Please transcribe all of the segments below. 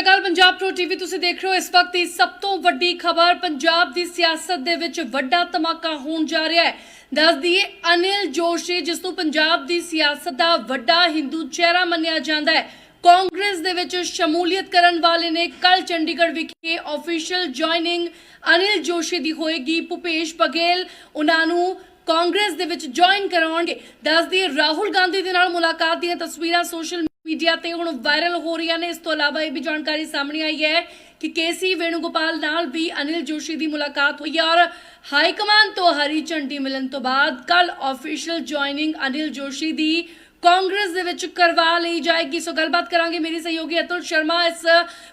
ਅਕਾਲ, Punjab pro TV, ਤੁਸੀਂ ਦੇਖ ਰਹੇ ਹੋ ਇਸ ਵਕਤ ਦੀ ਸਭ ਤੋਂ ਵੱਡੀ ਖਬਰ। ਪੰਜਾਬ ਦੀ ਸਿਆਸਤ ਦੇ ਵਿੱਚ ਵੱਡਾ ਧਮਾਕਾ ਹੋਣ ਜਾ ਰਿਹਾ ਹੈ। ਦੱਸ ਦਈਏ, ਅਨਿਲ ਜੋਸ਼ੀ, ਜਿਸ ਨੂੰ ਪੰਜਾਬ ਦੀ ਸਿਆਸਤ ਦਾ ਵੱਡਾ ਹਿੰਦੂ ਚਿਹਰਾ ਮੰਨਿਆ ਜਾਂਦਾ ਹੈ, ਕਾਂਗਰਸ ਦੇ ਵਿੱਚ ਸ਼ਮੂਲੀਅਤ ਕਰਨ ਵਾਲੇ ਨੇ ਕੱਲ ਚੰਡੀਗੜ੍ਹ ਵਿਖੇ ਆਫੀਸ਼ੀਅਲ ਜੁਆਇਨਿੰਗ ਅਨਿਲ ਜੋਸ਼ੀ ਦੀ ਹੋਏਗੀ ਭੁਪੇਸ਼ ਬਘੇਲ। ਉਹਨਾਂ ਨੂੰ ਕਾਂਗਰਸ ਦੇ ਵਿੱਚ ਜੁਆਇਨ ਕਰਾਉਣਗੇ। ਦੱਸ ਦਈਏ, ਰਾਹੁਲ ਗਾਂਧੀ ਦੇ ਨਾਲ ਮੁਲਾਕਾਤ ਦੀਆਂ ਤਸਵੀਰਾਂ ਸੋਸ਼ਲ ਮੀਡੀਆ ਤੇ ਹੁਣ ਵਾਇਰਲ ਹੋ ਰਹੀਆਂ ਨੇ। ਇਸ ਤੋਂ ਇਲਾਵਾ ਇਹ ਵੀ ਜਾਣਕਾਰੀ ਸਾਹਮਣੇ ਆਈ ਹੈ ਕਿ ਕੇਸੀ ਵੇਣੂਗੋਪਾਲ ਨਾਲ ਵੀ ਅਨਿਲ ਜੋਸ਼ੀ ਦੀ ਮੁਲਾਕਾਤ ਹੋਈ ਹੈ ਔਰ ਹਾਈ ਕਮਾਂਡ ਤੋਂ ਹਰੀ ਝੰਡੀ ਮਿਲਣ ਤੋਂ ਬਾਅਦ ਕੱਲ ਆਫੀਸ਼ੀਅਲ ਜੁਆਇਨਿੰਗ ਅਨਿਲ ਜੋਸ਼ੀ ਦੀ ਕਾਂਗਰਸ ਦੇ ਵਿੱਚ ਕਰਵਾ ਲਈ ਜਾਏਗੀ। ਸੋ ਗੱਲਬਾਤ ਕਰਾਂਗੇ ਮੇਰੀ ਸਹਿਯੋਗੀ ਅਤੁਲ ਸ਼ਰਮਾ। ਇਸ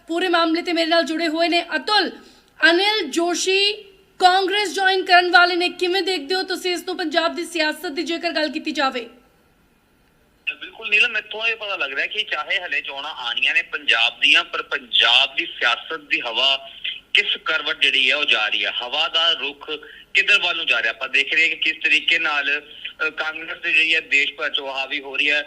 ਪੂਰੇ ਮਾਮਲੇ ਤੇ ਮੇਰੇ ਨਾਲ ਜੁੜੇ ਹੋਏ ਨੇ। ਅਤੁਲ, ਅਨਿਲ ਜੋਸ਼ੀ ਕਾਂਗਰਸ ਜੁਆਇਨ ਕਰਨ ਵਾਲੇ ਨੇ। ਕਿਵੇਂ ਦੇਖਦੇ ਹੋ ਤੁਸੀਂ ਇਸ ਨੂੰ ਪੰਜਾਬ ਦੀ ਸਿਆਸਤ ਦੀ ਜੇਕਰ ਗੱਲ ਕੀਤੀ ਜਾਵੇ? ਬਿਲਕੁਲ ਨੀਲਮ ਮੈਥੋਂ ਇਹ ਪਤਾ ਲੱਗ ਰਿਹਾ ਕਿ ਚਾਹੇ ਹਲੇ ਚੋਣਾਂ ਆਣੀਆਂ ਨੇ ਪੰਜਾਬ ਦੀਆਂ ਪਰ ਪੰਜਾਬ ਦੀ ਸਿਆਸਤ ਦੀ ਹਵਾ ਕਿਸ ਕਰਵਟ ਜਿਹੜੀ ਹੈ ਉਹ ਜਾ ਰਹੀ ਹੈ? ਹਵਾ ਦਾ ਰੁਖ ਕਿੱਧਰ ਵੱਲ ਨੂੰ ਜਾ ਰਿਹਾ? ਆਪਾਂ ਦੇਖ ਰਹੇ ਹਾਂ ਕਿ ਕਿਸ ਤਰੀਕੇ ਨਾਲ ਕਾਂਗਰਸ ਦੀ ਜਿਹੜੀ ਹੈ ਦੇਸ਼ ਭਰ ਚੋਂ ਹਾਵੀ ਹੋ ਰਹੀ ਹੈ।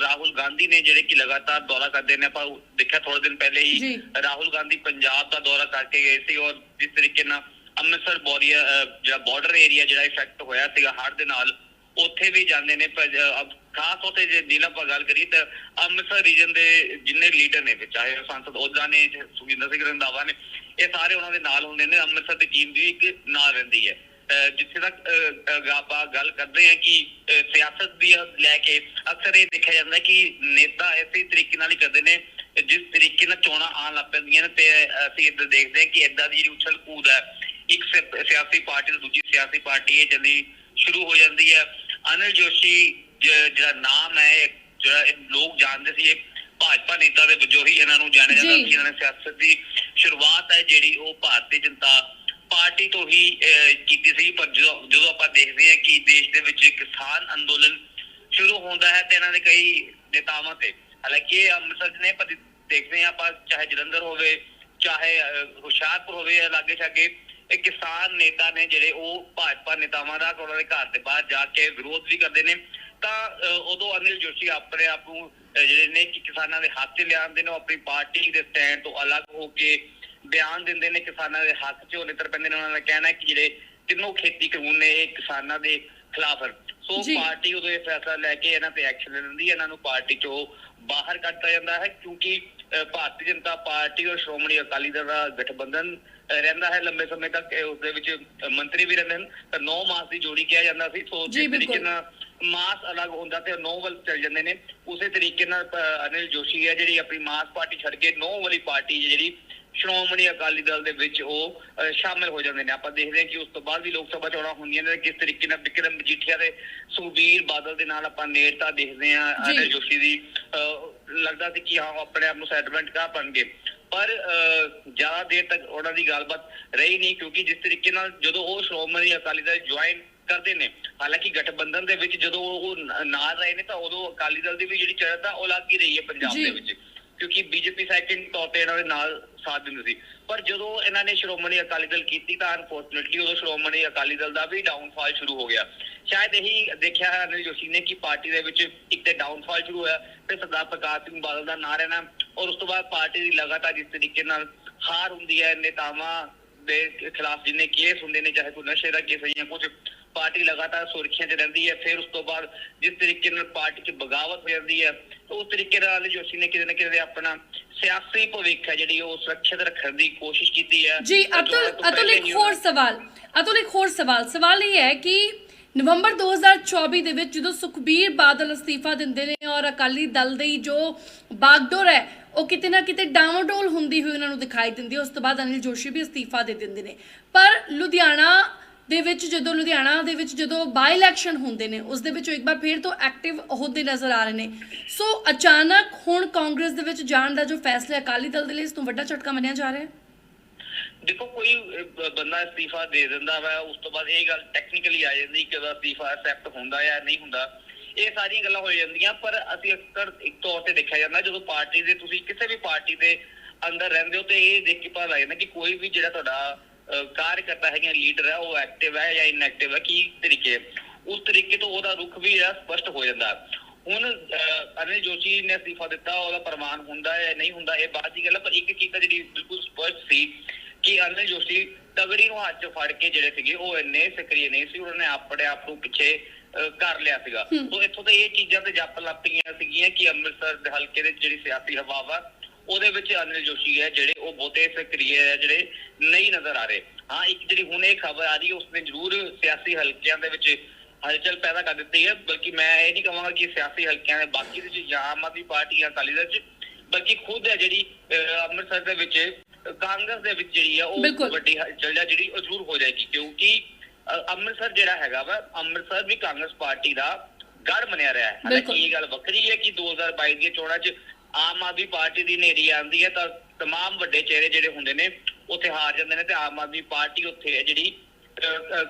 ਰਾਹੁਲ ਗਾਂਧੀ ਨੇ ਜਿਹੜੇ ਕਿ ਲਗਾਤਾਰ ਦੌਰਾ ਕਰਦੇ ਨੇ ਆਪਾਂ ਦੇਖਿਆ ਥੋੜੇ ਦਿਨ ਪਹਿਲੇ। ਹੀ ਰਾਹੁਲ ਗਾਂਧੀ ਪੰਜਾਬ ਦਾ ਦੌਰਾ ਕਰਕੇ ਗਏ ਸੀ ਔਰ ਜਿਸ ਤਰੀਕੇ ਨਾਲ ਅੰਮ੍ਰਿਤਸਰ ਬੋਰੀਆ ਜਿਹੜਾ ਬਾਰਡਰ ਏਰੀਆ ਜਿਹੜਾ ਇਫੈਕਟ ਹੋਇਆ ਸੀਗਾ ਹੜ੍ਹ ਦੇ ਨਾਲ ਉੱਥੇ ਵੀ ਜਾਂਦੇ ਨੇ ਪਰ ਅ, ਖਾਸ ਤੌਰ ਤੇ ਜੇ ਨੀਲਮ ਆਪਾਂ ਗੱਲ ਕਰੀਏ ਤਾਂ ਅੰਮ੍ਰਿਤਸਰ ਰੀਜਨ ਦੇ ਜਿੰਨੇ ਲੀਡਰ ਨੇ ਚਾਹੇ ਉਹ ਸੰਸਦ ਉਹਦਾ ਨੇ ਚਾਹੇ ਸੁਖਿੰਦਰ ਸਿੰਘ ਰੰਧਾਵਾ ਨੇ ਇਹ ਸਾਰੇ ਉਹਨਾਂ ਦੇ ਨਾਲ ਹੁੰਦੇ ਨੇ ਅੰਮ੍ਰਿਤਸਰ ਦੀ ਟੀਮ ਵੀ ਇੱਕ ਨਾਲ ਰਹਿੰਦੀ ਹੈ। ਅ, ਜਿੱਥੇ ਤੱਕ ਅ, ਅ, ਆਪਾਂ ਗੱਲ ਕਰਦੇ ਹਾਂ ਕਿ ਅ, ਸਿਆਸਤ ਦੀ ਲੈ ਕੇ ਅਕਸਰ ਇਹ ਦੇਖਿਆ ਜਾਂਦਾ ਕਿ ਨੇਤਾ ਇਸੇ ਤਰੀਕੇ ਨਾਲ ਹੀ ਕਰਦੇ ਨੇ ਜਿਸ ਤਰੀਕੇ ਨਾਲ ਚੋਣਾਂ ਆਉਣ ਲੱਗ ਪੈਂਦੀਆਂ ਨੇ ਤੇ ਅਸੀਂ ਇੱਧਰ ਦੇਖਦੇ ਹਾਂ ਕਿ ਏਦਾਂ ਦੀ ਜਿਹੜੀ ਉਛਲ ਕੂਦ ਹੈ ਇੱਕ ਸਿ- ਸਿਆਸੀ ਪਾਰਟੀ ਤੋਂ ਦੂਜੀ ਸਿਆਸੀ ਪਾਰਟੀ ਇਹ ਜਲਦੀ ਸ਼ੁਰੂ ਹੋ ਜਾਂਦੀ ਹੈ। ਅਨਿਲ ਜੋਸ਼ੀ ਜਿਹੜਾ ਨਾਮ ਹੈ ਜਿਹੜਾ ਲੋਕ ਜਾਣਦੇ ਸੀ ਇਹ ਭਾਜਪਾ ਨੇਤਾ ਦੇ ਵਜੋਂ ਹੀ ਇਹਨਾਂ ਨੂੰ ਜਾਣਿਆ ਜਾਂਦਾ। ਸੀ। ਇਹਨਾਂ ਨੇ ਸਿਆਸਤ ਦੀ ਸ਼ੁਰੂਆਤ ਹੈ ਜਿਹੜੀ ਉਹ ਭਾਰਤੀ ਜਨਤਾ ਪਾਰਟੀ ਤੋਂ ਹੀ ਕੀਤੀ ਸੀ। ਪਰ ਜਦੋਂ ਜਦੋਂ ਆਪਾਂ ਦੇਖਦੇ ਹਾਂ ਕਿ ਦੇਸ਼ ਦੇ ਵਿੱਚ ਕਿਸਾਨ ਅੰਦੋਲਨ ਸ਼ੁਰੂ ਹੁੰਦਾ ਹੈ ਤੇ ਇਹਨਾਂ ਦੇ ਕਈ ਨੇਤਾਵਾਂ ਤੇ। ਹਾਲਾਂਕਿ ਇਹ ਅੰਮ੍ਰਿਤਸਰ ਨੇ ਪਰ ਦੇਖਦੇ ਹਾਂ ਆਪਾਂ ਚਾਹੇ ਜਲੰਧਰ ਹੋਵੇ ਚਾਹੇ ਹੁਸ਼ਿਆਰਪੁਰ ਹੋਵੇ ਲਾਗੇ ਛਾਗੇ ਇਹ ਕਿਸਾਨ ਨੇਤਾ ਨੇ ਜਿਹੜੇ ਉਹ ਭਾਜਪਾ ਨੇਤਾਵਾਂ ਦਾ ਉਹਨਾਂ ਦੇ ਘਰ ਦੇ ਬਾਹਰ ਜਾ ਕੇ ਵਿਰੋਧ ਵੀ ਕਰਦੇ ਨੇ ਤਾਂ ਉਦੋਂ ਅਨਿਲ ਜੋਸ਼ੀ ਆਪਣੇ ਆਪ ਨੂੰ ਜਿਹੜੇ ਨੇ ਕਿ ਕਿਸਾਨਾਂ ਦੇ ਹੱਕ 'ਚ ਲਿਆਉਂਦੇ ਨੇ ਆਪਣੀ ਪਾਰਟੀ ਦੇ ਸਟੈਂਡ ਤੋਂ ਅਲੱਗ ਹੋ ਕੇ ਬਿਆਨ ਦਿੰਦੇ ਨੇ ਕਿਸਾਨਾਂ ਦੇ ਹੱਕ 'ਚ ਉਹ ਨਿੱਤਰ ਪੈਂਦੇ ਨੇ ਉਹਨਾਂ ਦਾ ਕਹਿਣਾ ਹੈ ਕਿ ਜਿਹੜੇ ਤਿੰਨੋਂ ਖੇਤੀ ਕਾਨੂੰਨ ਨੇ ਇਹ ਕਿਸਾਨਾਂ ਦੇ ਖਿਲਾਫ ਹਨ ਸੋ। ਪਾਰਟੀ ਉਦੋਂ ਇਹ ਫੈਸਲਾ ਲੈ ਕੇ ਇਹਨਾਂ ਤੇ ਐਕਸ਼ਨ ਲੈਂਦੀ ਹੈ ਇਹਨਾਂ ਨੂੰ ਪਾਰਟੀ 'ਚੋਂ ਬਾਹਰ ਕੱਢਤਾ ਜਾਂਦਾ ਹੈ ਕਿਉਂਕਿ ਭਾਰਤੀ ਜਨਤਾ ਪਾਰਟੀ ਔਰ ਸ਼੍ਰੋਮਣੀ ਅਕਾਲੀ ਦਲ ਦਾ ਗਠਬੰਧਨ ਰਹਿੰਦਾ ਹੈ ਲੰਬੇ ਸਮੇਂ ਤੱਕ ਇਹ ਉਸਦੇ ਵਿੱਚ ਮੰਤਰੀ ਵੀ ਰਹਿੰਦੇ ਹਨ ਤਾਂ 9 ਮਾਸ ਦੀ ਜੋੜੀ ਕਿਹਾ ਜਾਂਦਾ ਸੀ ਸੋ ਜਿਸ ਤਰੀਕੇ। ਨਾਲ ਮਾਸ ਅਲੱਗ ਹੁੰਦਾ ਤੇ 9 ਵੱਲ ਚੱਲ ਜਾਂਦੇ ਨੇ ਉਸੇ ਤਰੀਕੇ ਨਾਲ ਅਨਿਲ ਜੋਸ਼ੀ ਹੈ ਜਿਹੜੀ ਆਪਣੀ ਮਾਸ ਪਾਰਟੀ ਛੱਡ ਕੇ 9 ਵਾਲੀ ਪਾਰਟੀ ਜਿਹੜੀ ਸ਼੍ਰੋਮਣੀ ਅਕਾਲੀ ਦਲ ਦੇ ਵਿੱਚ ਉਹ ਸ਼ਾਮਿਲ ਹੋ ਜਾਂਦੇ ਨੇ ਆਪਾਂ ਦੇਖਦੇ ਹਾਂ ਕਿ ਉਸ ਤੋਂ ਬਾਅਦ ਵੀ ਲੋਕ ਸਭਾ ਚੋਣਾਂ ਹੁੰਦੀਆਂ ਨੇ ਕਿਸ ਤਰੀਕੇ ਨਾਲ ਵਿਕਰਮ ਮਜੀਠੀਆ ਦੇ ਸੁਖਬੀਰ ਬਾਦਲ ਦੇ ਨਾਲ ਆਪਾਂ ਨੇੜਤਾ ਦੇਖਦੇ ਹਾਂ। ਅਨਿਲ ਜੋਸ਼ੀ ਦੀ ਲੱਗਦਾ ਸੀ ਕਿ ਹਾਂ ਆਪਣੇ ਆਪ ਨੂੰ ਸੈਟਲਮੈਂਟ ਕਰ ਪਾਣਗੇ ਪਰ ਜ਼ਿਆਦਾ ਦੇਰ ਤੱਕ ਉਹਨਾਂ ਦੀ ਗੱਲਬਾਤ ਰਹੀ ਨਹੀਂ ਕਿਉਂਕਿ ਜਿਸ ਤਰੀਕੇ ਨਾਲ ਜਦੋਂ ਉਹ ਸ਼੍ਰੋਮਣੀ ਅਕਾਲੀ ਦਲ ਜੁਆਇਨ ਕਰਦੇ ਨੇ ਹਾਲਾਂਕਿ ਗਠਬੰਧਨ ਦੇ ਵਿੱਚ ਜਦੋਂ ਉਹ ਨਾਲ ਰਹੇ ਨੇ ਤਾਂ ਉਦੋਂ ਅਕਾਲੀ ਦਲ ਦੀ ਵੀ ਜਿਹੜੀ ਚੜ੍ਹਤ ਆ ਉਹ ਲੱਗ ਹੀ ਰਹੀ ਹੈ ਪੰਜਾਬ। ਦੇ ਵਿੱਚ ਕਿਉਂਕਿ ਬੀਜੇਪੀ ਸੈਕੰਡ ਤੌਰ ਤੇ ਇਹਨਾਂ ਦੇ ਨਾਲ ਸਾਥ ਦਿੰਦੀ ਸੀ। ਪਰ ਜਦੋਂ ਇਹਨਾਂ ਨੇ ਸ਼੍ਰੋਮਣੀ ਅਕਾਲੀ ਦਲ ਕੀਤੀ ਤਾਂ ਅਨਫੋਰਚੂਨੇਟਲੀ ਉਦੋਂ ਸ਼੍ਰੋਮਣੀ ਅਕਾਲੀ ਦਲ ਦਾ ਵੀ ਡਾਊਨਫਾਲ ਸ਼ੁਰੂ ਹੋ ਗਿਆ। ਸ਼ਾਇਦ ਇਹੀ ਦੇਖਿਆ ਹੈ ਅਨਿਲ ਜੋਸ਼ੀ ਨੇ ਕਿ ਪਾਰਟੀ ਦੇ ਵਿੱਚ ਇੱਕ ਤੇ ਡਾਊਨਫਾਲ ਸ਼ੁਰੂ ਹੋਇਆ ਤੇ ਸਰਦਾਰ ਪ੍ਰਕਾਸ਼ ਸਿੰਘ ਬਾਦਲ ਦਾ ਨਾਂ ਰਹਿਣਾ ਔਰ ਉਸ ਤੋਂ ਬਾਅਦ ਪਾਰਟੀ ਦੀ ਲਗਾਤਾਰ ਜਿਸ ਤਰੀਕੇ ਨਾਲ ਹਾਰ ਹੁੰਦੀ ਹੈ, ਨੇਤਾਵਾਂ ਦੇ ਖਿਲਾਫ ਜਿੰਨੇ ਕੇਸ ਹੁੰਦੇ ਨੇ ਚਾਹੇ ਕੋਈ ਨਸ਼ੇ ਦਾ ਕੇਸ ਹੈ ਜਾਂ ਕੁਝ ਪਾਰਟੀ ਲਗਾਤਾਰ ਸੁਰਖੀਆਂ 'ਚ ਰਹਿੰਦੀ ਹੈ ਫਿਰ ਉਸ ਤੋਂ ਬਾਅਦ ਜਿਸ ਤਰੀਕੇ ਨਾਲ ਪਾਰਟੀ 'ਚ ਬਗਾਵਤ ਹੋ ਜਾਂਦੀ ਹੈ ਉਸ ਤਰੀਕੇ ਨਾਲ ਜੋਸ਼ੀ ਨੇ ਕਿਤੇ ਨਾ ਕਿਤੇ ਆਪਣਾ ਸਿਆਸੀ ਭਵਿੱਖ ਹੈ ਜਿਹੜੀ ਉਹ ਸੁਰੱਖਿਅਤ ਰੱਖਣ ਦੀ ਕੋਸ਼ਿਸ਼ ਕੀਤੀ ਹੈ। ਜੀ ਅਤੁਲ ਅਤੁਲ ਇੱਕ ਹੋਰ ਸਵਾਲ ਅਤੁਲ ਇੱਕ ਹੋਰ ਸਵਾਲ ਸਵਾਲ ਇਹ ਹੈ ਕਿ ਨਵੰਬਰ 2024 ਦੇ ਵਿੱਚ ਜਦੋਂ ਸੁਖਬੀਰ ਬਾਦਲ ਅਸਤੀਫਾ ਦਿੰਦੇ ਨੇ ਔਰ ਅਕਾਲੀ ਦਲ ਦੀ ਜੋ ਬਾਗਡੋਰ ਹੈ ਉਹ ਕਿਤੇ ਨਾ ਕਿਤੇ ਡਾਵਾਡੋਲ ਹੁੰਦੀ ਹੋਈ ਉਹਨਾਂ ਨੂੰ ਦਿਖਾਈ ਦਿੰਦੀ ਹੈ। ਉਸ ਤੋਂ ਬਾਅਦ ਅਨਿਲ ਜੋਸ਼ੀ ਵੀ ਅਸਤੀਫਾ ਦੇ ਦਿੰਦੇ ਨੇ। ਪਰ ਲੁਧਿਆਣਾ ਦੇ ਵਿੱਚ ਜਦੋਂ ਲੁਧਿਆਣਾ ਦੇ ਵਿੱਚ ਜਦੋਂ ਬਾਈ ਇਲੈਕਸ਼ਨ ਹੁੰਦੇ ਨੇ, ਉਸ ਦੇ ਵਿੱਚ ਇੱਕ ਵਾਰ ਫੇਰ ਤੋਂ ਐਕਟਿਵ ਹੋਦੇ ਨਜ਼ਰ ਆ ਰਹੇ ਨੇ। ਸੋ ਅਚਾਨਕ ਹੁਣ ਕਾਂਗਰਸ ਦੇ ਵਿੱਚ ਜਾਣ ਦਾ ਜੋ ਫੈਸਲਾ ਅਕਾਲੀ ਦਲ ਦੇ ਲਈ ਇਸ ਤੋਂ ਵੱਡਾ ਝਟਕਾ ਮੰਨਿਆ ਜਾ ਰਿਹਾ ਹੈ? ਦੇਖੋ, ਕੋਈ ਬੰਦਾ ਅਸਤੀਫਾ ਦੇ ਦਿੰਦਾ ਵਾ, ਉਸ ਤੋਂ ਬਾਅਦ ਇਹ ਗੱਲ ਟੈਕਨੀਕਲੀ ਆ ਜਾਂਦੀ ਕਿ ਉਹਦਾ ਅਸਤੀਫਾ ਐਕਸੈਪਟ ਹੁੰਦਾ ਜਾਂ ਨਹੀਂ ਹੁੰਦਾ। ਇਹ ਸਾਰੀਆਂ ਗੱਲਾਂ ਹੋ ਜਾਂਦੀਆਂ ਪਰ ਅਸੀਂ ਅਕਸਰ ਇੱਕ ਤੌਰ ਤੇ ਦੇਖਿਆ ਜਾਂਦਾ ਜਦੋਂ ਪਾਰਟੀ ਦੇ ਤੁਸੀਂ ਕਿਸੇ ਵੀ ਪਾਰਟੀ ਦੇ ਅੰਦਰ ਰਹਿੰਦੇ ਹੋ ਤੇ ਇਹ ਦੇਖ ਕੇ ਪਤਾ ਲੱਗ ਜਾਂਦਾ ਕਿ ਕੋਈ ਵੀ ਜਿਹੜਾ ਤੁਹਾਡਾ ਕਾਰਜਕਰਤਾ ਹੈ ਜਾਂ ਲੀਡਰ ਹੈ ਉਹ ਐਕਟਿਵ ਹੈ ਜਾਂ ਇਨਐਕਟਿਵ ਹੈ ਕੀ ਤਰੀਕੇ ਉਸ ਤਰੀਕੇ ਤੋਂ ਉਹਦਾ ਰੁਖ ਵੀ ਜਿਹੜਾ ਸਪਸ਼ਟ ਹੋ ਜਾਂਦਾ। ਹੁਣ ਅਹ, ਅਨਿਲ ਜੋਸ਼ੀ ਨੇ ਅਸਤੀਫਾ ਦਿੱਤਾ ਉਹਦਾ ਪ੍ਰਮਾਣ ਹੁੰਦਾ ਹੈ ਜਾਂ ਨਹੀਂ ਹੁੰਦਾ ਇਹ ਬਾਅਦ ਦੀ ਗੱਲ ਹੈ ਪਰ ਇੱਕ ਚੀਜ਼ ਜਿਹੜੀ ਬਿਲਕੁਲ ਸਪਸ਼ਟ ਸੀ ਕਿ ਅਨਿਲ ਜੋਸ਼ੀ ਤਗੜੀ ਨੂੰ ਹੱਥ 'ਚ ਫੜ ਕੇ ਜਿਹੜੇ ਸੀਗੇ ਉਹ ਇੰਨੇ ਸਕਰੀਏ ਨਹੀਂ ਸੀ ਉਹਨਾਂ ਨੇ ਆਪਣੇ ਆਪ ਨੂੰ ਪਿੱਛੇ ਕਰ ਲਿਆ ਸੀਗਾ। ਸੋ ਇੱਥੋਂ ਤੇ ਇਹ ਚੀਜ਼ਾਂ ਤੇ ਜੱਪ ਲੱਪੀਆਂ ਸੀਗੀਆਂ ਕਿ ਅੰਮ੍ਰਿਤਸਰ ਦੇ ਹਲਕੇ ਦੇ ਜਿਹੜੀ ਸਿਆਸੀ ਹਵਾ ਵਾ ਉਹਦੇ ਵਿੱਚ ਅਨਿਲ ਜੋਸ਼ੀ ਹੈ ਜਿਹੜੇ ਉਹ ਬਹੁਤੇ ਸਕਰੀਏ ਹੈ ਜਿਹੜੇ ਨਹੀਂ ਨਜ਼ਰ ਆ ਰਹੇ ਹਾਂ ਇੱਕ ਜਿਹੜੀ ਹੁਣ ਇਹ ਖਬਰ ਆ ਰਹੀ ਹੈ ਉਸਨੇ ਜ਼ਰੂਰ ਸਿਆਸੀ ਹਲਕਿਆਂ ਦੇ ਵਿੱਚ ਹਲਚਲ ਪੈਦਾ ਕਰ ਦਿੱਤੀ ਹੈ ਬਲਕਿ ਮੈਂ ਇਹ ਨਹੀਂ ਕਹਾਂਗਾ ਕਿ ਸਿਆਸੀ ਹਲਕਿਆਂ ਦੇ ਬਾਕੀ ਦੇ ਵਿੱਚ ਆਮ ਆਦਮੀ ਪਾਰਟੀ ਜਾਂ ਅਕਾਲੀ ਦਲ ਚ ਬਲਕਿ ਖੁਦ ਹੈ ਜਿਹੜੀ ਅੰਮ੍ਰਿਤਸਰ ਦੇ ਵਿੱਚ ਕਾਂਗਰਸ ਦੇ ਵਿੱਚ ਜਿਹੜੀ ਆ ਉਹ। ਵੱਡੀ ਹਲਚਲ ਜਿਹੜੀ ਉਹ ਜ਼ਰੂਰ ਹੋ ਜਾਏਗੀ ਕਿਉਂਕਿ ਅੰਮ੍ਰਿਤਸਰ ਜਿਹੜਾ ਹੈਗਾ ਵਾ ਅੰਮ੍ਰਿਤਸਰ ਵੀ ਕਾਂਗਰਸ ਪਾਰਟੀ ਦਾ ਗੜ ਮੰਨਿਆ ਰਿਹਾ ਹੈ। ਹਾਲਾਂਕਿ ਇਹ ਗੱਲ ਵੱਖਰੀ ਹੈ ਕਿ 2022 ਦੀਆਂ ਚੋਣਾਂ 'ਚ ਆਮ ਆਦਮੀ ਪਾਰਟੀ ਦੀ ਨੇਰੀ ਆਉਂਦੀ ਹੈ ਤਾਂ ਤਮਾਮ ਵੱਡੇ ਚਿਹਰੇ ਜਿਹੜੇ ਹੁੰਦੇ ਨੇ ਉੱਥੇ ਹਾਰ ਜਾਂਦੇ ਨੇ ਤੇ ਆਮ ਆਦਮੀ ਪਾਰਟੀ ਉੱਥੇ ਹੈ ਜਿਹੜੀ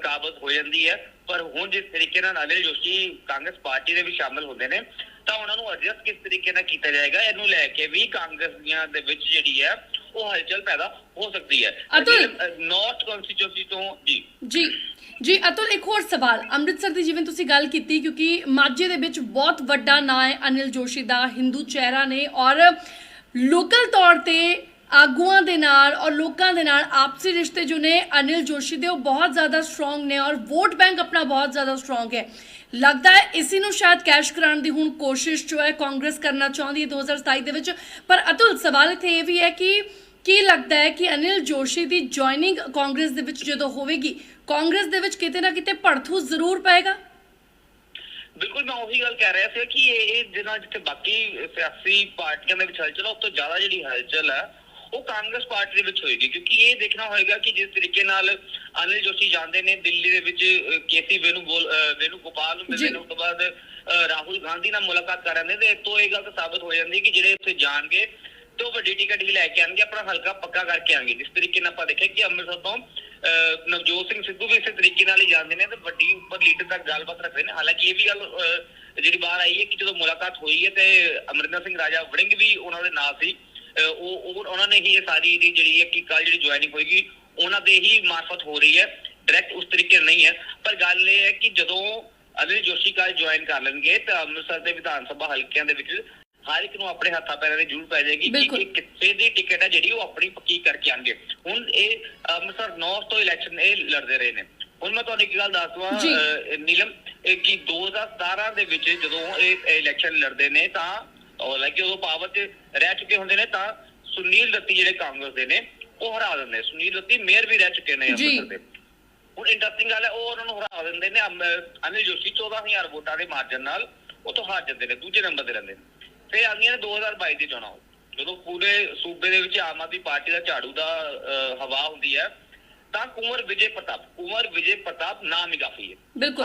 ਕਾਬਜ਼ ਹੋ ਜਾਂਦੀ ਹੈ ਪਰ ਹੁਣ ਜਿਸ ਤਰੀਕੇ ਨਾਲ ਅਨਿਲ ਜੋਸ਼ੀ ਕਾਂਗਰਸ ਪਾਰਟੀ ਦੇ ਵੀ ਸ਼ਾਮਲ ਹੁੰਦੇ ਨੇ ਤਾਂ ਉਹਨਾਂ ਨੂੰ ਐਡਜਸਟ ਕਿਸ ਤਰੀਕੇ ਨਾਲ ਕੀਤਾ ਜਾਏਗਾ ਇਹਨੂੰ ਲੈ ਕੇ ਵੀ ਕਾਂਗਰਸ ਦੀਆਂ ਦੇ ਵਿੱਚ ਜਿਹੜੀ ਹੈ ਉਹ ਹਲਚਲ ਪੈਦਾ ਹੋ ਸਕਦੀ ਹੈ। ਅਤੁਲ। ਨਾਰਥ ਕਨਸਟੀਚੁਐਂਸੀ ਤੋਂ ਜੀ। ਜੀ ਜੀ ਅਤੁਲ ਇੱਕ ਹੋਰ ਸਵਾਲ। ਅੰਮ੍ਰਿਤਸਰ ਦੀ ਜਿਵੇਂ ਤੁਸੀਂ ਗੱਲ ਕੀਤੀ ਕਿਉਂਕਿ ਮਾਝੇ ਦੇ ਵਿੱਚ ਬਹੁਤ ਵੱਡਾ ਨਾਂ ਹੈ ਅਨਿਲ ਜੋਸ਼ੀ ਦਾ ਹਿੰਦੂ ਚਿਹਰਾ ਨੇ ਔਰ ਲੋਕਲ ਤੌਰ ਤੇ ਆਗੂਆਂ ਦੇ ਨਾਲ ਔਰ ਲੋਕਾਂ ਦੇ ਨਾਲ ਆਪਸੀ ਰਿਸ਼ਤੇ ਜੋ ਨੇ ਅਨਿਲ ਜੋਸ਼ੀ ਦੇ ਉਹ ਬਹੁਤ ਜ਼ਿਆਦਾ ਸਟਰੋਂਗ ਨੇ ਔਰ ਵੋਟ ਬੈਂਕ ਆਪਣਾ ਬਹੁਤ ਜ਼ਿਆਦਾ ਸਟਰੋਂਗ ਹੈ। ਲੱਗਦਾ ਹੈ ਇਸੇ ਨੂੰ ਸ਼ਾਇਦ ਕੈਸ਼ ਕਰਾਉਣ ਦੀ ਹੁਣ ਕੋਸ਼ਿਸ਼ ਜੋ ਹੈ ਕਾਂਗਰਸ ਕਰਨਾ ਚਾਹੁੰਦੀ ਹੈ 2027 ਦੇ ਵਿੱਚ। ਪਰ ਅਤੁਲ ਸਵਾਲ ਇੱਥੇ ਇਹ ਵੀ ਹੈ ਕਿ ਕੀ ਲੱਗਦਾ ਹੈ ਕਿ ਅਨਿਲ ਜੋਸ਼ੀ ਦੀ ਜੁਆਇਨਿੰਗ ਕਾਂਗਰਸ ਦੇ ਵਿੱਚ ਜਦੋਂ ਹੋਵੇਗੀ ਕਾਂਗਰਸ ਦੇ ਵਿੱਚ ਕਿਤੇ ਨਾ ਕਿਤੇ ਪੜਥੂ ਜ਼ਰੂਰ ਪਏਗਾ? ਬਿਲਕੁਲ ਮੈਂ ਉਹੀ ਗੱਲ ਕਹਿ ਰਿਹਾ ਸੀ ਕਿ ਇਹ ਜਿਹਨਾਂ ਜਿੱਥੇ ਬਾਕੀ ਸਿਆਸੀ ਪਾਰਟੀਆਂ ਦੇ ਵਿੱਚ ਹਲਚਲ ਉਸ ਤੋਂ ਜ਼ਿਆਦਾ ਜਿਹੜੀ ਹਲਚਲ ਹੈ ਉਹ ਕਾਂਗਰਸ ਪਾਰਟੀ ਦੇ ਵਿੱਚ ਹੋਏਗੀ। ਕਿਉਂਕਿ ਇਹ ਦੇਖਣਾ ਹੋਏਗਾ ਕਿ ਜਿਸ ਤਰੀਕੇ ਨਾਲ ਅਨਿਲ ਜੋਸ਼ੀ ਜਾਂਦੇ ਨੇ ਦਿੱਲੀ ਦੇ ਵਿੱਚ ਕੇਸੀ ਵੇਨੂ ਵੇਨੂ ਗੋਪਾਲ ਨੂੰ ਉਸ ਤੋਂ ਬਾਅਦ ਰਾਹੁਲ ਗਾਂਧੀ ਨਾਲ ਮੁਲਾਕਾਤ ਕਰ ਰਹੇ ਨੇ ਤੇ ਇਹ ਗੱਲ ਸਾਬਤ ਹੋ ਜਾਂਦੀ ਕਿ ਜਿਹੜੇ ਉੱਥੇ ਜਾਣਗੇ ਤੇ ਵੱਡੀ ਟਿਕਟ ਵੀ ਲੈ ਕੇ ਆਣਗੇ ਆਪਣਾ ਹਲਕਾ ਪੱਕਾ ਕਰਕੇ ਆਣਗੇ ਜਿਸ ਤਰੀਕੇ ਨਾਲ ਆਪਾਂ ਦੇਖਿਆ ਕਿ ਅੰਮ੍ਰਿਤਸਰ ਤੋਂ ਨਵਜੋਤ ਸਿੰਘ ਸਿੱਧੂ ਵੀ ਇਸੇ ਤਰੀਕੇ ਨਾਲ ਹੀ ਜਾਂਦੇ ਨੇ ਤੇ ਵੱਡੀ ਉੱਪਰ ਲੀਡਰ ਤੱਕ ਗੱਲਬਾਤ ਰੱਖਦੇ ਨੇ। ਹਾਲਾਂਕਿ ਇਹ ਵੀ ਗੱਲ ਜਿਹੜੀ ਬਾਹਰ ਆਈ ਹੈ ਕਿ ਜਦੋਂ ਮੁਲਾਕਾਤ ਹੋਈ ਹੈ ਤੇ ਅਮਰਿੰਦਰ ਸਿੰਘ ਰਾਜਾ ਵੜਿੰਗ ਵੀ ਉਹਨਾਂ ਦੇ ਨਾਲ ਸੀ ਅਹ, ਉਹ ਉਹਨਾਂ ਨੇ ਹੀ ਇਹ ਸਾਰੀ ਦੀ ਜਿਹੜੀ ਹੈ ਕਿ ਕੱਲ ਜਿਹੜੀ ਜੁਆਇਨਿੰਗ ਹੋਏਗੀ ਉਹਨਾਂ ਦੇ ਹੀ ਮਾਰਫਤ ਹੋ ਰਹੀ ਹੈ। ਡਾਇਰੈਕਟ ਉਸ ਤਰੀਕੇ ਨਹੀਂ ਹੈ ਪਰ ਗੱਲ ਇਹ ਹੈ ਕਿ ਜਦੋਂ ਅਨਿਲ ਜੋਸ਼ੀ ਕੱਲ ਜੁਆਇਨ ਕਰ ਲੈਣਗੇ ਤਾਂ ਅੰਮ੍ਰਿਤਸਰ ਦੇ ਵਿਧਾਨ ਸਭਾ ਹਲਕਿਆਂ ਦੇ ਵਿੱਚ ਹਰ ਇੱਕ ਨੂੰ ਆਪਣੇ ਹੱਥਾਂ ਪੈਰਾਂ ਦੀ ਜ਼ਰੂਰ ਪੈ ਜਾਏਗੀ ਕਿ ਕਿੱਥੇ ਦੀ ਟਿਕਟ ਹੈ ਜਿਹੜੀ ਉਹ ਆਪਣੀ ਪੱਕੀ ਕਰਕੇ ਆਣਗੇ। ਹੁਣ ਇਹ ਅੰਮ੍ਰਿਤਸਰ ਨੌਰਥ ਤੋਂ ਇਲੈਕਸ਼ਨ ਇਹ ਲੜਦੇ ਰਹੇ ਨੇ। ਹੁਣ ਮੈਂ ਤੁਹਾਨੂੰ ਇੱਕ ਗੱਲ ਦੱਸ ਦਵਾਂ ਨੀਲਮ ਕਿ 2017 ਦੇ ਵਿੱਚ ਜਦੋਂ ਇਹ ਇਲੈਕਸ਼ਨ ਲੜਦੇ ਨੇ ਤਾਂ ਉਹ ਲਾਈਕ ਉਦੋਂ ਪਾਵਰ 'ਚ ਰਹਿ ਚੁੱਕੇ ਹੁੰਦੇ ਨੇ ਤਾਂ ਸੁਨੀਲ ਦੱਤੀ ਜਿਹੜੇ ਕਾਂਗਰਸ ਦੇ ਨੇ ਉਹ ਹਰਾ ਦਿੰਦੇ ਸੁਨੀਲ ਦੱਤੀ ਮੇਅਰ ਵੀ ਰਹਿ ਚੁੱਕੇ ਨੇ। ਅੰਮ੍ਰਿਤਸਰ ਦੇ। ਹੁਣ ਇੰਟਰਸਟਿੰਗ ਗੱਲ ਹੈ ਉਹ ਉਹਨਾਂ ਨੂੰ ਹਰਾ ਦਿੰਦੇ ਨੇ। ਅਨਿਲ ਜੋਸ਼ੀ 14000 ਵੋਟਾਂ ਦੇ ਮਾਰਜਨ ਨਾਲ ਉਹ ਤੋਂ ਹਾਰ ਜਾਂਦੇ ਨੇ ਦੂਜੇ ਨੰਬਰ ਤੇ ਰਹਿੰਦੇ ਨੇ। ਫਿਰ ਆਉਂਦੀਆਂ ਨੇ 2022 ਦੀ ਚੋਣਾਂ। ਜਦੋਂ ਪੂਰੇ ਸੂਬੇ ਦੇ ਵਿੱਚ ਆਮ ਆਦਮੀ ਪਾਰਟੀ ਦਾ ਝਾੜੂ ਦਾ ਹਵਾ ਹੁੰਦੀ ਹੈ ਤਾਂ ਕੁੰਵਰ ਵਿਜੇ ਪ੍ਰਤਾਪ ਕੁੰਵਰ ਵਿਜੇ ਪ੍ਰਤਾਪ ਨਾਮ ਹੀ। ਕਾਫੀ ਹੈ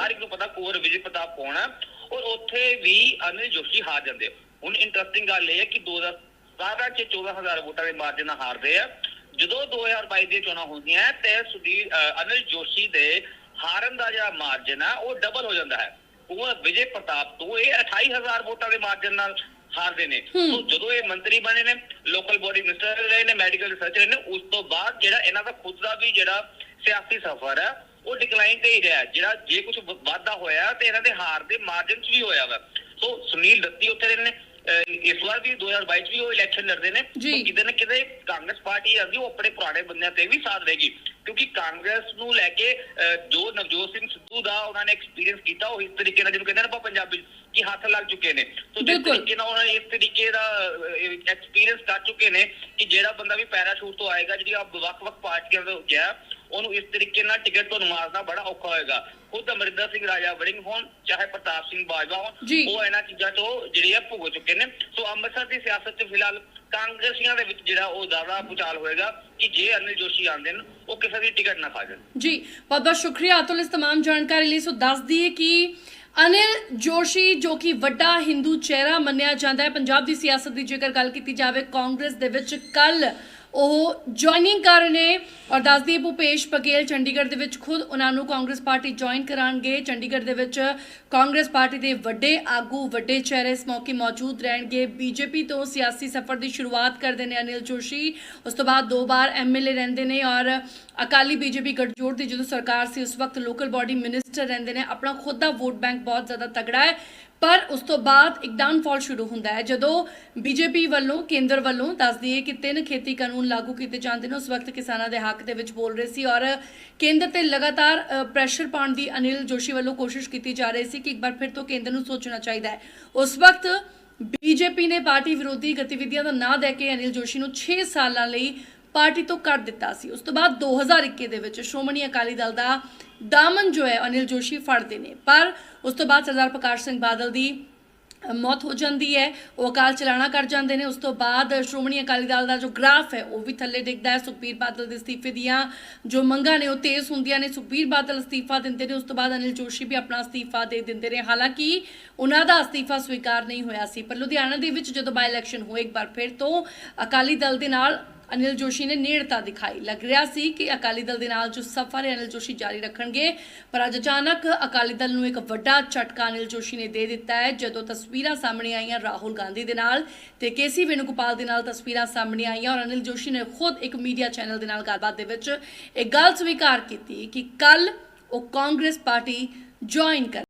ਹਰ ਇੱਕ ਨੂੰ ਪਤਾ ਕੁੰਵਰ ਵਿਜੇ ਪ੍ਰਤਾਪ ਕੌਣ ਹੈ ਔਰ ਉੱਥੇ ਵੀ ਅਨਿਲ ਜੋਸ਼ੀ ਹਾਰ ਜਾਂਦੇ। ਹੁਣ ਇੰਟਰਸਟਿੰਗ ਗੱਲ ਇਹ ਹੈ ਕਿ 2017 ਚ 14000 ਵੋਟਾਂ ਦੇ ਮਾਰਜਨ ਨਾਲ ਹਾਰਦੇ ਆ। ਜਦੋਂ 2022 ਦੀਆਂ ਚੋਣਾਂ ਹੁੰਦੀਆਂ ਤੇ ਅਹ, ਅਨਿਲ ਜੋਸ਼ੀ ਦੇ ਹਾਰਨ ਦਾ ਜਿਹੜਾ ਮਾਰਜਨ ਹੈ ਉਹ ਡਬਲ ਹੋ ਜਾਂਦਾ ਹੈ। ਉਹ ਵਿਜੇ ਪ੍ਰਤਾਪ ਤੋਂ ਇਹ 28000 ਵੋਟਾਂ ਦੇ ਮਾਰਜਨ ਨਾਲ ਹਾਰਦੇ ਨੇ। ਸੋ ਜਦੋਂ ਇਹ ਮੰਤਰੀ ਬਣੇ ਨੇ ਲੋਕਲ ਬੋਡੀ ਮਿਨਿਸਟਰ ਰਹੇ ਨੇ ਮੈਡੀਕਲ ਰਿਸਰਚ ਰਹੇ ਨੇ ਉਸ ਤੋਂ ਬਾਅਦ ਜਿਹੜਾ ਇਹਨਾਂ ਦਾ ਖੁਦ ਦਾ ਵੀ ਜਿਹੜਾ ਸਿਆਸੀ ਸਫ਼ਰ ਹੈ ਉਹ ਡਿਕਲਾਈਨ ਤੇ ਹੀ ਰਿਹਾ। ਹੈ। ਜਿਹੜਾ ਜੇ ਕੁਝ ਵਾਧਾ ਹੋਇਆ ਤੇ ਇਹਨਾਂ ਦੇ ਹਾਰ ਦੇ ਮਾਰਜਨ 'ਚ ਵੀ ਹੋਇਆ ਵਾ। ਸੋ ਸੁਨੀਲ ਦੱਤੀ ਉੱਥੇ ਰਹੇ ਨੇ ਇਸ ਵਾਰ ਵੀ 2022 ਚ ਵੀ ਉਹ ਇਲੈਕਸ਼ਨ ਲੜਦੇ ਨੇ। ਕਿਤੇ ਨਾ ਕਿਤੇ ਕਾਂਗਰਸ ਪਾਰਟੀ ਆਂਦੀ ਉਹ ਆਪਣੇ ਪੁਰਾਣੇ ਬੰਦਿਆਂ ਤੇ ਵੀ ਸਾਥ ਦੇਗੀ। ਕਿਉਂਕਿ ਕਾਂਗਰਸ ਨੂੰ ਲੈ ਕੇ ਜੋ ਨਵਜੋਤ ਸਿੰਘ ਸਿੱਧੂ ਦਾ ਉਹਨਾਂ ਨੇ ਐਕਸਪੀਰੀਅੰਸ ਕੀਤਾ ਉਹ ਇਸ ਤਰੀਕੇ ਨਾਲ ਜਿਹਨੂੰ ਕਹਿੰਦੇ ਨੇ ਆਪਾਂ ਪੰਜਾਬੀ ਕਿ ਹੱਥ ਲੱਗ ਚੁੱਕੇ ਨੇ ਸੋ ਜਿਸ। ਤਰੀਕੇ ਨਾਲ ਉਹਨਾਂ ਨੇ ਇਸ ਤਰੀਕੇ ਦਾ ਐਕਸਪੀਰੀਅੰਸ ਕਰ ਚੁੱਕੇ ਨੇ ਕਿ ਜਿਹੜਾ ਬੰਦਾ ਵੀ ਪੈਰਾਸ਼ੂਟ ਤੋਂ ਆਏਗਾ ਜਿਹੜੀ ਆਪ ਵੱਖ-ਵੱਖ ਪਾਰਟੀਆਂ ਤੋਂ ਗਿਆ ਉਹਨੂੰ ਇਸ ਤਰੀਕੇ ਨਾਲ ਟਿਕਟ ਤੋਂ ਮਾਰਨਾ ਬੜਾ ਔਖਾ ਹੋਏਗਾ ਖੁਦ ਅਮਰਿੰਦਰ ਸਿੰਘ ਰਾਜਾ ਵੜਿੰਗ ਹੋਣ ਚਾਹੇ ਪ੍ਰਤਾਪ ਸਿੰਘ ਬਾਜਵਾ। ਹੋਣ ਉਹ ਇਹਨਾਂ ਚੀਜ਼ਾਂ ਤੋਂ ਜਿਹੜੀ ਆ ਭੁਗਤ ਚੁੱਕੇ ਨੇ ਸੋ ਅੰਮ੍ਰਿਤਸਰ ਦੀ ਸਿਆਸਤ 'ਚ ਫਿਲਹਾਲ ਕਾਂਗਰਸੀਆਂ ਦੇ ਵਿੱਚ ਜਿਹੜਾ ਉਹ ਜ਼ਿਆਦਾ ਭੁਚਾਲ ਹੋਏਗਾ ਕਿ ਜੇ ਅਨਿਲ ਜੋਸ਼ੀ ਆਉਂਦੇ ਨੇ ਉਹ ਕਿਸੇ ਦੀ ਟਿਕਟ ਨਾ ਖਾ ਜਾਣ ਜੀ ਬਹੁਤ ਬਹੁਤ ਸ਼ੁਕਰੀਆ ਅਤੁਲ ਇਸ तमाम ਜਾਣਕਾਰੀ ਲਈ ਸੋ ਦੱਸ ਦਈਏ ਕਿ ਅਨਿਲ ਜੋਸ਼ੀ ਜੋ ਕਿ ਵੱਡਾ ਹਿੰਦੂ ਚਿਹਰਾ ਮੰਨਿਆ ਜਾਂਦਾ ਹੈ ਪੰਜਾਬ ਦੀ ਸਿਆਸਤ ਦੀ ਜੇਕਰ ਗੱਲ ਕੀਤੀ ਜਾਵੇ ਕਾਂਗਰਸ ਦੇ ਵਿੱਚ ਕੱਲ ਉਹ ਜੁਆਇਨਿੰਗ ਕਰ ਰਹੇ ਨੇ ਔਰ ਦੱਸਦੀ ਭੂਪੇਸ਼ ਭੁਪੇਸ਼ ਬਘੇਲ ਚੰਡੀਗੜ੍ਹ ਦੇ ਵਿੱਚ ਖੁਦ ਉਹਨਾਂ ਨੂੰ ਕਾਂਗਰਸ ਪਾਰਟੀ ਜੁਆਇਨ ਕਰਾਉਣਗੇ ਚੰਡੀਗੜ੍ਹ ਦੇ ਵਿੱਚ ਕਾਂਗਰਸ ਪਾਰਟੀ ਦੇ ਵੱਡੇ ਆਗੂ, ਵੱਡੇ ਚਿਹਰੇ ਇਸ ਮੌਕੇ ਮੌਜੂਦ ਰਹਿਣਗੇ। ਬੀਜੇਪੀ ਤੋਂ ਸਿਆਸੀ ਸਫ਼ਰ ਦੀ ਸ਼ੁਰੂਆਤ ਕਰਦੇ ਨੇ ਅਨਿਲ ਜੋਸ਼ੀ। ਉਸ ਤੋਂ ਬਾਅਦ ਦੋ ਵਾਰ ਐਮਐਲਏ ਰਹਿੰਦੇ ਨੇ ਔਰ ਅਕਾਲੀ ਬੀਜੇਪੀ ਗੱਠਜੋੜ ਦੀ ਜਦੋਂ ਸਰਕਾਰ ਸੀ, ਉਸ ਵਕਤ ਲੋਕਲ ਬਾਡੀ ਮਿਨਿਸਟਰ ਰਹਿੰਦੇ ਨੇ। ਆਪਣਾ ਖੁਦ ਦਾ ਵੋਟ ਬੈਂਕ ਬਹੁਤ ਜ਼ਿਆਦਾ ਤਗੜਾ ਹੈ। ਪਰ ਉਸ ਤੋਂ ਬਾਅਦ ਇੱਕ ਡਾਊਨਫਾਲ ਸ਼ੁਰੂ ਹੁੰਦਾ ਹੈ। ਜਦੋਂ ਬੀਜੇਪੀ ਵੱਲੋਂ, ਕੇਂਦਰ ਵੱਲੋਂ ਦੱਸ ਦਈਏ ਕਿ ਤਿੰਨ ਖੇਤੀ ਕਾਨੂੰਨ ਲਾਗੂ ਕੀਤੇ ਜਾਂਦੇ ਨੇ, ਉਸ ਵਕਤ ਕਿਸਾਨਾਂ ਦੇ ਹੱਕ ਦੇ ਵਿੱਚ ਬੋਲ ਰਹੇ ਸੀ ਔਰ ਕੇਂਦਰ ਤੇ ਲਗਾਤਾਰ ਪ੍ਰੈਸ਼ਰ ਪਾਉਣ ਦੀ ਅਨਿਲ ਜੋਸ਼ੀ ਵੱਲੋਂ ਕੋਸ਼ਿਸ਼ ਕੀਤੀ ਜਾ ਰਹੀ ਸੀ ਕਿ ਇੱਕ ਵਾਰ ਫਿਰ ਤੋਂ ਕੇਂਦਰ ਨੂੰ ਸੋਚਣਾ ਚਾਹੀਦਾ ਹੈ। ਉਸ ਵਕਤ ਬੀਜੇਪੀ ਨੇ ਪਾਰਟੀ ਵਿਰੋਧੀ ਗਤੀਵਿਧੀਆਂ ਦਾ ਨਾਂ ਦੇ ਕੇ ਅਨਿਲ ਜੋਸ਼ੀ ਨੂੰ 6 ਸਾਲਾਂ ਲਈ ਪਾਰਟੀ ਤੋਂ ਕੱਢ ਦਿੱਤਾ ਸੀ। ਉਸ ਤੋਂ ਬਾਅਦ 2021 ਦੇ ਵਿੱਚ ਸ਼੍ਰੋਮਣੀ ਅਕਾਲੀ ਦਲ ਦਾ ਦਾਮਨ ਜੋ ਹੈ, ਅਨਿਲ ਜੋਸ਼ੀ ਫੜਦੇ ਨੇ। ਪਰ ਉਸ ਤੋਂ ਬਾਅਦ ਸਰਦਾਰ ਪ੍ਰਕਾਸ਼ ਸਿੰਘ ਬਾਦਲ ਦੀ ਮੌਤ ਹੋ ਜਾਂਦੀ ਹੈ। ਉਹ ਅਕਾਲ ਚਲਾਣਾ ਕਰ ਜਾਂਦੇ ਨੇ। ਉਸ ਤੋਂ ਬਾਅਦ ਸ਼੍ਰੋਮਣੀ ਅਕਾਲੀ ਦਲ ਦਾ ਜੋ ਗ੍ਰਾਫ ਹੈ, ਉਹ ਵੀ ਥੱਲੇ ਡਿੱਗਦਾ ਹੈ। ਸੁਖਬੀਰ ਬਾਦਲ ਦੇ ਅਸਤੀਫੇ ਦੀਆਂ ਜੋ ਮੰਗਾਂ ਨੇ, ਉਹ ਤੇਜ਼ ਹੁੰਦੀਆਂ ਨੇ। ਸੁਖਬੀਰ ਬਾਦਲ ਅਸਤੀਫਾ ਦਿੰਦੇ ਨੇ। ਉਸ ਤੋਂ ਬਾਅਦ ਅਨਿਲ ਜੋਸ਼ੀ ਵੀ ਆਪਣਾ ਅਸਤੀਫਾ ਦੇ ਦਿੰਦੇ ਨੇ। ਹਾਲਾਂਕਿ ਉਹਨਾਂ ਦਾ ਅਸਤੀਫਾ ਸਵੀਕਾਰ ਨਹੀਂ ਹੋਇਆ ਸੀ। ਪਰ ਲੁਧਿਆਣਾ ਦੇ ਵਿੱਚ ਜਦੋਂ ਬਾਈ ਇਲੈਕਸ਼ਨ ਹੋਏ, ਇੱਕ ਵਾਰ ਫਿਰ ਤੋਂ ਅਕਾਲੀ ਦਲ ਦੇ ਨਾਲ ਅਨਿਲ ਜੋਸ਼ੀ ਨੇ ਨੇੜਤਾ ਦਿਖਾਈ। ਲੱਗ ਰਿਹਾ ਸੀ ਕਿ ਅਕਾਲੀ ਦਲ ਦੇ ਨਾਲ ਜੋ ਸਫ਼ਰ ਹੈ, ਅਨਿਲ ਜੋਸ਼ੀ ਜਾਰੀ ਰੱਖਣਗੇ। ਪਰ ਅੱਜ ਅਚਾਨਕ ਅਕਾਲੀ ਦਲ ਨੂੰ ਇੱਕ ਵੱਡਾ ਝਟਕਾ ਅਨਿਲ ਜੋਸ਼ੀ ਨੇ ਦੇ ਦਿੱਤਾ ਹੈ, ਜਦੋਂ ਤਸਵੀਰਾਂ ਸਾਹਮਣੇ ਆਈਆਂ ਰਾਹੁਲ ਗਾਂਧੀ ਦੇ ਨਾਲ ਤੇ ਕੇਸੀ ਵੇਣੂਗੋਪਾਲ ਦੇ ਨਾਲ ਤਸਵੀਰਾਂ ਸਾਹਮਣੇ ਆਈਆਂ ਔਰ ਅਨਿਲ ਜੋਸ਼ੀ ਨੇ ਖੁਦ ਇੱਕ ਮੀਡੀਆ ਚੈਨਲ ਦੇ ਨਾਲ ਗੱਲਬਾਤ ਦੇ ਵਿੱਚ ਇਹ ਗੱਲ ਸਵੀਕਾਰ ਕੀਤੀ ਕਿ ਕੱਲ ਉਹ ਕਾਂਗਰਸ ਪਾਰਟੀ ਜੁਆਇਨ ਕਰ